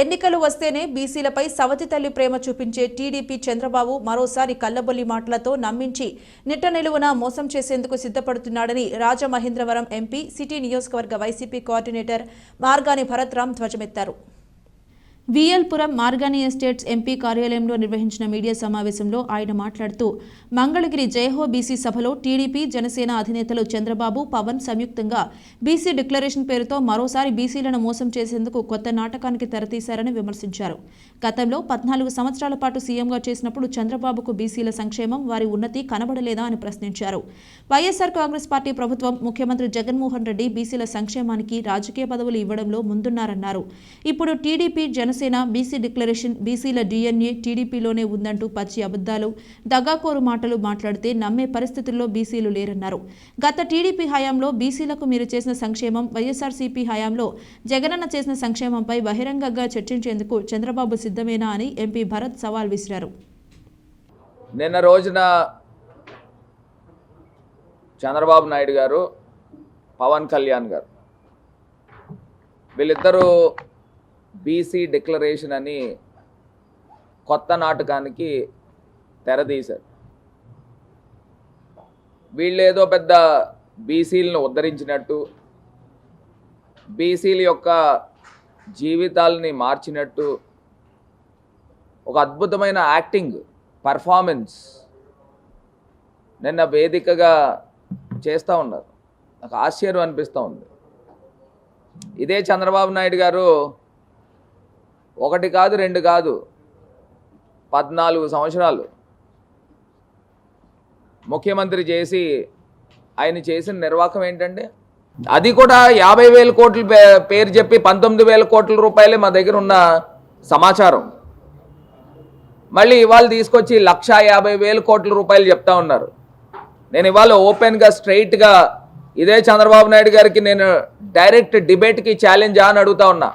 ఎన్నికలు వస్తేనే బీసీలపై సవతి తల్లి ప్రేమ చూపించే టీడీపీ చంద్రబాబు మరోసారి కల్లబొల్లి మాటలతో నమ్మించి నిట్ట నిలువున మోసం చేసేందుకు సిద్ధపడుతున్నాడని రాజమహేంద్రవరం ఎంపీ సిటీ నియోజకవర్గ వైసీపీ కోఆర్డినేటర్ మార్గాని భరత్రామ్ ధ్వజమెత్తారు. విఎల్పురం మార్గాని ఎస్టేట్స్ ఎంపీ కార్యాలయంలో నిర్వహించిన మీడియా సమావేశంలో ఆయన మాట్లాడుతూ మంగళగిరి జయహో బీసీ సభలో టీడీపీ జనసేన అధినేతలు చంద్రబాబు పవన్ సంయుక్తంగా బీసీ డిక్లరేషన్ పేరుతో మరోసారి బీసీలను మోసం చేసేందుకు కొత్త నాటకానికి తెరతీశారని విమర్శించారు. గతంలో పద్నాలుగు సంవత్సరాల పాటు సీఎంగా చేసినప్పుడు చంద్రబాబుకు బీసీల సంక్షేమం వారి ఉన్నతి కనబడలేదా అని ప్రశ్నించారు. వైఎస్ఆర్ కాంగ్రెస్ పార్టీ ప్రభుత్వం ముఖ్యమంత్రి జగన్మోహన్ రెడ్డి బీసీల సంక్షేమానికి రాజకీయ పదవులు ఇవ్వడంలో ముందున్నారన్నారు. ఇప్పుడు టీడీపీ జన జనసేన బీసీ డిక్లరేషన్ బీసీల డిఎన్ఏ టీడీపీలోనే ఉందంటూ పచ్చి అబద్దాలు దగాకోరు మాటలు మాట్లాడితే నమ్మే పరిస్థితుల్లో బీసీలు లేరన్నారు. గత టీడీపీ హయాంలో బీసీలకు మీరు చేసిన సంక్షేమం వైఎస్ఆర్సీపీ హయాంలో జగనన్న చేసిన సంక్షేమంపై బహిరంగంగా చర్చించేందుకు చంద్రబాబు సిద్ధమేనా అని ఎంపీ భరత్ సవాల్ విసిరారు. నిన్న రోజున చంద్రబాబు నాయుడు గారు పవన్ కళ్యాణ్ గారు వీళ్ళిద్దరూ బీసీ డిక్లరేషన్ అని కొత్త నాటకానికి తెరదీశారు వీళ్ళేదో పెద్ద బీసీలను ఉద్ధరించినట్టు బీసీల యొక్క జీవితాలని మార్చినట్టు ఒక అద్భుతమైన యాక్టింగ్ పర్ఫార్మెన్స్ నిన్న వేదికగా చేస్తూ ఉన్నారు. నాకు ఆశ్చర్యం అనిపిస్తూ ఉంది. ఇదే చంద్రబాబు నాయుడు గారు ఒకటి కాదు రెండు కాదు. పద్నాలుగు సంవత్సరాలు. ముఖ్యమంత్రి చేసి ఆయన చేసిన నిర్వాహకం ఏంటండి? అది కూడా యాభై వేల కోట్ల పే- పేరు చెప్పి పంతొమ్మిది వేల కోట్ల రూపాయలే మా దగ్గర ఉన్న సమాచారం. మళ్ళీ ఇవాళ తీసుకొచ్చి లక్ష యాభై వేల కోట్ల రూపాయలు చెప్తా ఉన్నారు. నేను ఇవాళ ఓపెన్గా స్ట్రైట్గా ఇదే చంద్రబాబు నాయుడు గారికి నేను డైరెక్ట్ డిబేట్కి ఛాలెంజ్ అని అడుగుతా ఉన్నా.